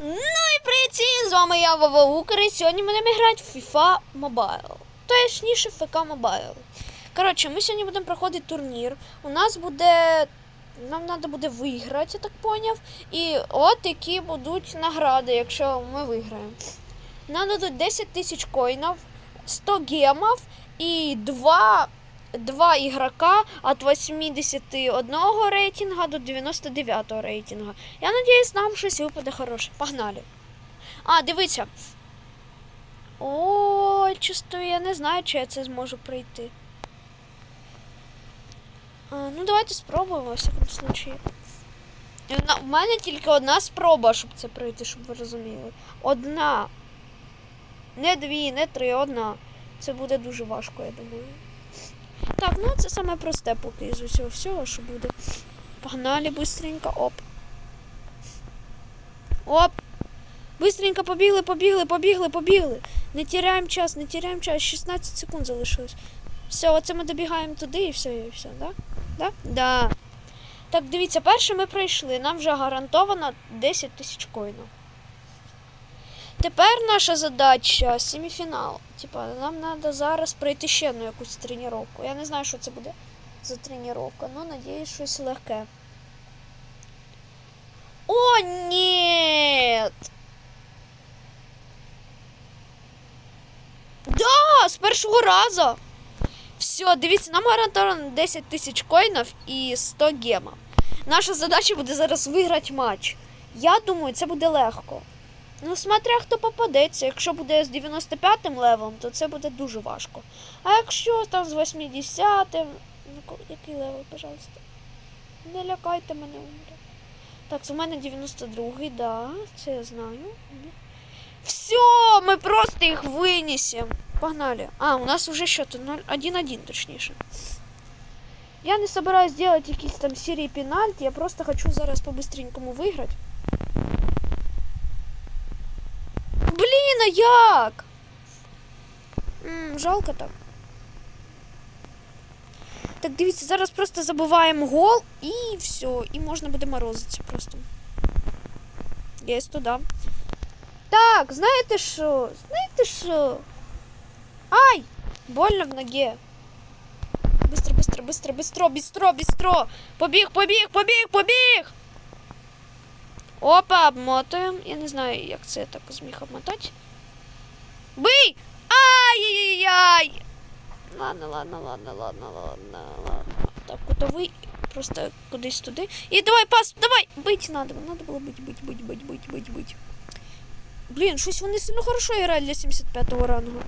Ну і привіт, з вами я Вова Укр, і сьогодні будемо грати в FIFA Mobile. Точніше, ФК Mobile. Коротше, ми сьогодні будемо проходити турнір. У нас буде. Нам треба буде виграти, я так поняв. І от які будуть награди, якщо ми виграємо. Нам дадуть 10 тисяч коїнів, 100 гемів і 2, 2 ігрока від 81 рейтинга до 99 рейтинга. Я надіюсь, нам щось випаде хороше. Погнали. А, дивіться. О, чисто я не знаю, чи я це зможу пройти. А, ну, давайте спробуємо, во всякому случаї. У мене тільки одна спроба, щоб це пройти, щоб ви розуміли. Одна. Не дві, не три, одна. Це буде дуже важко, я думаю. Так, ну це саме просте поки з усього всього, що буде. Погнали быстренько. Оп. Оп. Быстренько побігли, побігли, побігли, побігли. Не теряємо час, не теряємо час. 16 секунд залишилось. Все, оце ми добігаємо туди і все, і все, да? Да? Да. Так, дивіться, перше ми пройшли. Нам вже гарантовано 10 тисяч коїнів. Тепер наша задача семіфінал. Типа, нам треба зараз пройти ще одну якусь тренування. Я не знаю, що це буде за тренування, ну надіюсь, щось легке. О, нет! Да, з першого разу. Все, дивіться, нам гарантовано 10 тисяч коїнів і 100 гема. Наша задача буде зараз виграти матч. Я думаю, це буде легко. Ну, смотря хто попадеться. Якщо буде з 95-м левелом, то це буде дуже важко. А якщо там з 80-м. Ну, який левел, пожалуйста? Не лякайте мене умре. Так, це в мене 92-й, да, це я знаю. Все, ми просто їх винесемо. Погнали. А, у нас уже счет 1-1, точніше. Я не собираюсь делать якісь там серії пенальті, я просто хочу зараз по-быстренькому виграти. Блін, а як? М, жалко так. Так, дивіться, зараз просто забуваємо гол і все. І можна буде морозитися просто. Єсть туди. Так, знаєте що? Знаєте що? Ай! Больно в ноге. Быстро, быстро, быстро, быстро, быстро, быстро. Побіг, побіг, побіг, побіг. Опа, обмотуємо. Я не знаю, як це я так зміг обмотати. Бий! Ай-яй-яй! Ладно, ладно, ладно, ладно, ладно, ладно. Так, кутовий просто кудись туди. І давай, пас, давай! Бить надо, надо було бить, бить, бить, бить, бить, бить, бить. Блін, щось вони сильно хорошо грають для 75-го рангу.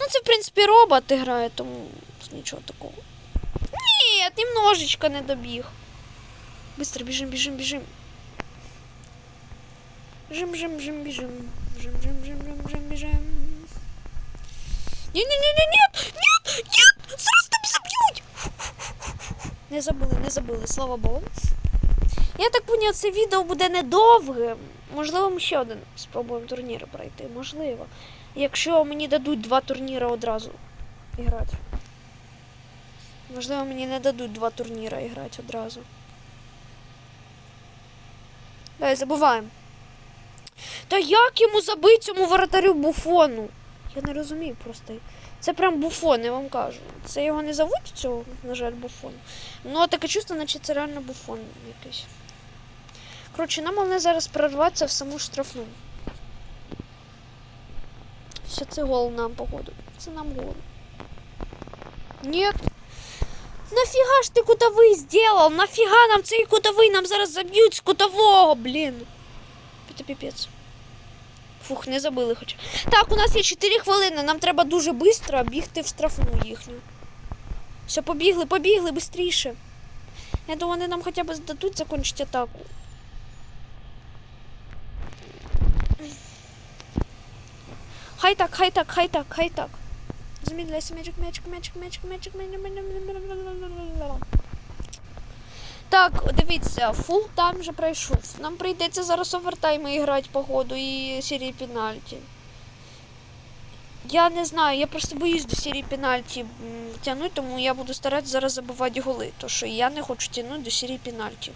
Ну, це, в принципі, робот грає, тому нічого такого. Ні, немножечко не добіг. Быстро біжим, біжим, біжим. Біжим, біжим, біжим. Біжим, біжим, біжим, біжим, біжим, біжим. Ні, ні, ні, ні, ні, ні, ні, зараз там заб'ють. Не забули, не забули, слава Богу. Я так поняв, це відео буде недовгим. Можливо, ми ще один спробуємо турнір пройти. Можливо. Якщо мені дадуть два турніри одразу грати. Можливо, мені не дадуть два турніри грати одразу. Давай, забуваємо. Та як йому забити цьому воротарю буфону? Я не розумію просто. Це прям буфон, я вам кажу. Це його не зовуть цього, на жаль, буфон. Ну, таке чувство, наче це реально буфон якийсь. Коротше, нам головне зараз прорватися в саму штрафну. Все, це гол нам, походу. Це нам гол. Нет. Нафіга ж ти кутовий сделал? Нафіга нам цей кутовий? Нам зараз заб'ють з кутового, блін. Це піпець. Фух, не забили хоча. Так, у нас є 4 хвилини. Нам треба дуже швидко бігти в штрафну їхню. Все, побігли, побігли, швидше. Я думаю, вони нам хоча б дадуть закінчити атаку. Хай так, хай так, хай так, хай так. Замедляйся, мячик, мячик, мячик, мячик, мячик, мячик. Так, дивіться, фул тайм вже пройшов. Нам прийдеться зараз овертайми грати по ходу і серії пенальті. Я не знаю, я просто боюсь до серії пенальті тягнути, тому я буду старатися зараз забивати голи. То що я не хочу тягнути до серії пенальті.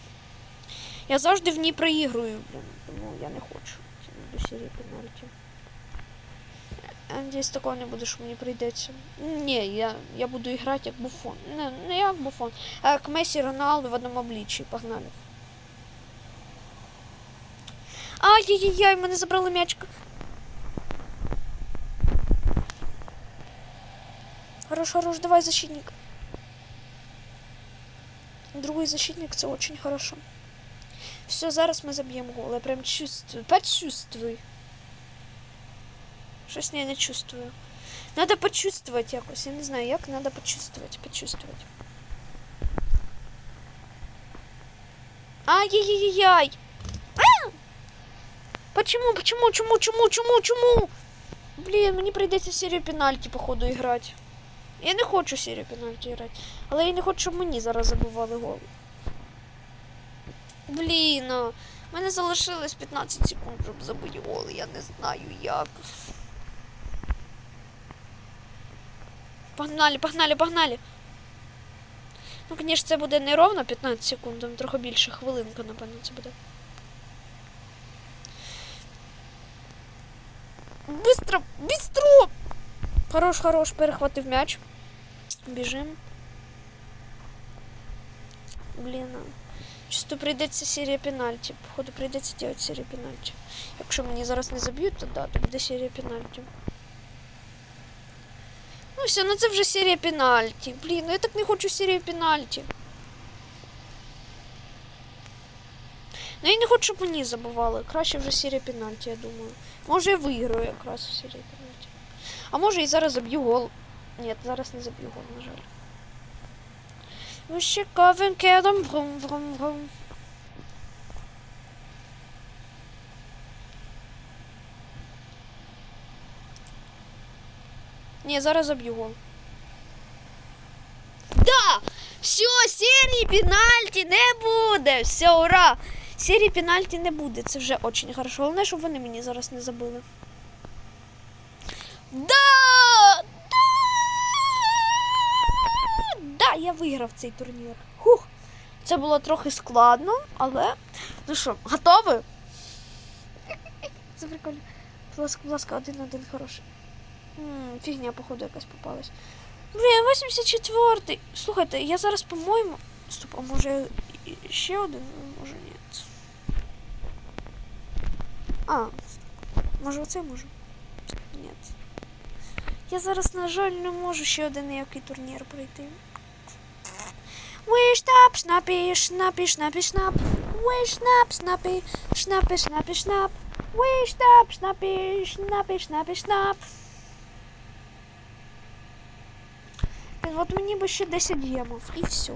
Я завжди в ній проігрую. Тому я не хочу тягнути до серії пенальті. Я надіюсь, такого не буде, що мені прийдеться. Ні, я, я буду грати як буфон. Не, не як буфон, а як Месі Роналду в одному обличчі. Погнали. Ай-яй-яй, мене забрали м'ячка. Хорош, хорош, давай защитник. Другой защитник це очень хорошо. Все, зараз ми заб'ємо гол. Я прям чувствую. Почувствуй. Щось я не чувствую. Надо почувствовать якось. Я не знаю, як надо почувствовать. Почувствовать. Ай-яй-яй-яй! А! Почему, почему, чему, чему, чему, чему? Блін, мені прийдеться серію пенальті, походу, грати. Я не хочу серію пенальті грати. Але я не хочу, щоб мені зараз забували гол. Блін, в мене залишилось 15 секунд, щоб забити гол. Я не знаю як. Погнали, погнали, погнали. Ну, звісно, це буде не ровно 15 секунд, там трохи більше хвилинка, напевно, це буде. Быстро, быстро! Хорош, хорош, перехватив м'яч. Біжим. Блін. Чисто прийдеться серія пенальті. Походу прийдеться робити серію пенальті. Якщо мені зараз не заб'ють, то да, то буде серія пенальті. Ну все, ну це вже серія пенальті. Блін, ну я так не хочу серію пенальті. Ну я не хочу, щоб мені забували. Краще вже серія пенальті, я думаю. Може я виграю якраз в серії пенальті. А може і зараз заб'ю гол. Ні, зараз не заб'ю гол, на жаль. Вищиковим кедом врум врум врум. Ні, зараз заб'ю гол. Да! Все, серії пенальті не буде. Все, ура! Серії пенальті не буде. Це вже очень хорошо. Головне, щоб вони мені зараз не забили. Да! Да! Да, я виграв цей турнір. Хух. Це було трохи складно, але. Ну що, готові? Це прикольно. Будь ласка, будь ласка, один-один хороший. М, Фігня, походу, якась попалась. Блін, 84-й. Слухайте, я зараз, по-моєму. Стоп, а може ще один? Може ні. А, може оце можу? Ні. Я зараз, на жаль, не можу ще один ніякий турнір пройти. Wish tap, snappy, snappy, snappy, snap. Wish snap, snappy, snappy, snappy, snap. Wish tap, snappy, От мені би ще 10 ємов і все.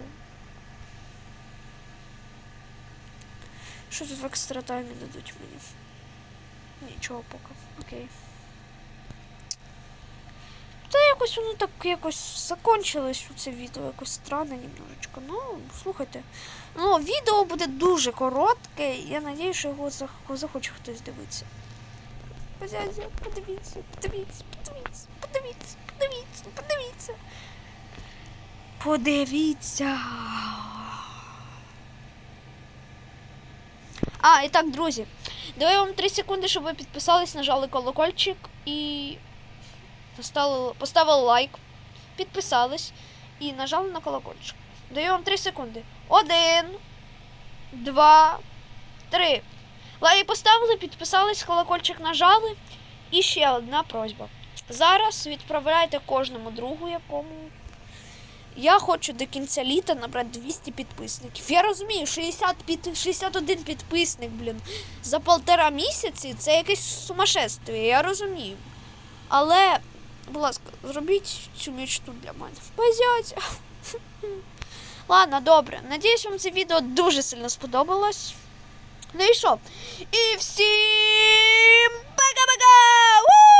Що тут в екстра таймі дадуть мені? Нічого поки. Окей. Та якось воно так якось закончилось у це відео, якось странне немножечко. Ну, слухайте. Ну, відео буде дуже коротке. Я надію, що його зах- захоче хтось дивитися. Подивіться, подивіться, подивіться, подивіться, подивіться, подивіться, подивіться. Подивіться. А, і так, друзі. Даю вам 3 секунди, щоб ви підписались, нажали колокольчик і поставили, поставили лайк, підписались і нажали на колокольчик. Даю вам 3 секунди. Один, два, три. Лайк поставили, підписались, колокольчик нажали. І ще одна просьба. Зараз відправляйте кожному другу, якому. Я хочу до кінця літа набрати 200 підписників. Я розумію, 60 під... 61 підписник, блін, за полтора місяці це якесь сумасшествие, я розумію. Але, будь ласка, зробіть цю мечту для мене. Позять. Ладно, добре. Надіюсь, вам це відео дуже сильно сподобалось. Ну і що? І всім пока-пока!